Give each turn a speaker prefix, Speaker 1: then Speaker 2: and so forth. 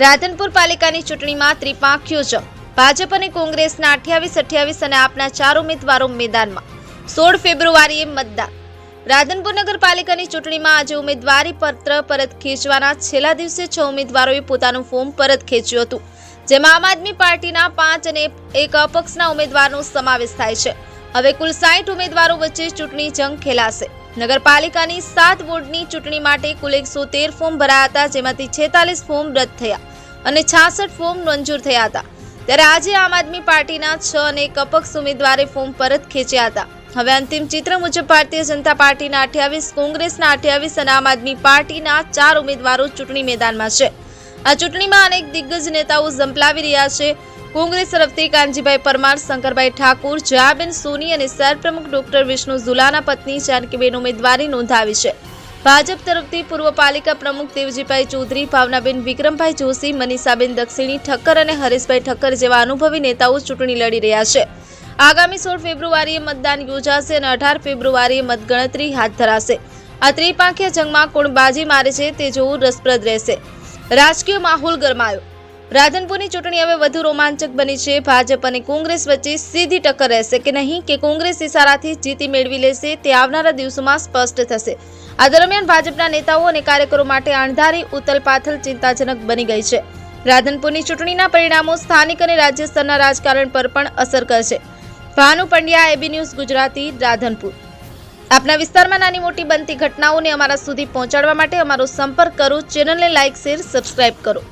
Speaker 1: રાધનપુર પાલિકાની ચૂંટણીમાં ત્રિપાંખ્યો જંગ ભાજપ અને કોંગ્રેસના અઠ્યાવીસ અઠ્યાવીસ અને આપના ચાર ઉમેદવારો મેદાનમાં. સોળ ફેબ્રુઆરીએ મતદાન. રાધનપુર નગરપાલિકાની ચૂંટણીમાં આજે ઉમેદવારી પત્ર પરત ખેંચવાના છેલ્લા દિવસે છ ઉમેદવારોએ પોતાનું ફોર્મ પરત ખેંચ્યું હતું, જેમાં આમ આદમી પાર્ટીના પાંચ અને એક અપક્ષના ઉમેદવારનો સમાવેશ થાય છે. હવે કુલ સાઠ ઉમેદવારો વચ્ચે ચૂંટણી જંગ ખેલાશે. નગરપાલિકાની સાત વોર્ડની ચૂંટણી માટે કુલ એકસો તેર ફોર્મ ભરાયા હતા, જેમાંથી છેતાલીસ ફોર્મ રદ થયા અને છાસઠ ફોર્મ મંજૂર થયા હતા. ત્યારે આજે આમ આદમી પાર્ટીના છ અને કપક્ષ ઉમેદવારે ફોર્મ પરત ખેંચ્યા હતા. હવે અંતિમ ચિત્ર મુજબ ભારતીય જનતા પાર્ટીના અઠ્યાવીસ, કોંગ્રેસના અઠ્યાવીસ અને આમ આદમી પાર્ટીના ચાર ઉમેદવારો ચૂંટણી મેદાનમાં છે. આ ચૂંટણીમાં અનેક દિગ્ગજ નેતાઓ ઝંપલાવી રહ્યા છે. કોંગ્રેસ તરફથી કાનજીભાઈ પરમાર, શંકરભાઈ ઠાકુર, જયાબેન સોની અને સરપ્રમુખ પ્રમુખ ડોક્ટર વિષ્ણુ ઝુલાના પત્ની જાનકીબેન ઉમેદવારી નોંધાવી છે. ભાજપ તરફથી પૂર્વ પાલિકા પ્રમુખ દેવજીભાઈ ચૌધરી, ભાવનાબેન વિક્રમભાઈ જોશી, મનીષાબેન દક્ષિણી ઠક્કર અને હરેશભાઈ ઠક્કર જેવા અનુભવી નેતાઓ ચૂંટણી લડી રહ્યા છે. આગામી સોળ ફેબ્રુઆરીએ મતદાન યોજાશે અને અઢાર ફેબ્રુઆરીએ મતગણતરી હાથ ધરાશે. આ ત્રિપાંખીય જંગમાં કોણ બાજી મારે છે તે જોવું રસપ્રદ રહેશે. રાજકીય માહોલ ગરમાયો. રાધનપુરની ચૂંટણી હવે વધુ રોમાંચક બની છે. ભાજપ અને કોંગ્રેસ વચ્ચે સીધી ટક્કર રહેશે કે નહીં કે કોંગ્રેસ ઇશારાથી જીતી મેળવી લેશે તે આવનારા દિવસોમાં સ્પષ્ટ થશે. આ દરમિયાન ભાજપના નેતાઓ અને કાર્યકરો માટે અણધારી, ઉથલપાથલ, ચિંતાજનક બની ગઈ છે. રાધનપુરની ચૂંટણીના પરિણામો સ્થાનિક અને રાજ્ય સ્તરના રાજકારણ પર પણ અસર કરશે. Bhanu Pandya, AB news Gujarati, Radhanpur. આપના વિસ્તારમાં નાની મોટી બનતી ઘટનાઓને અમારા સુધી પહોંચાડવા માટે અમારો સંપર્ક કરો, ચેનલને લાઇક શેર, સબસ્ક્રાઇબ કરો.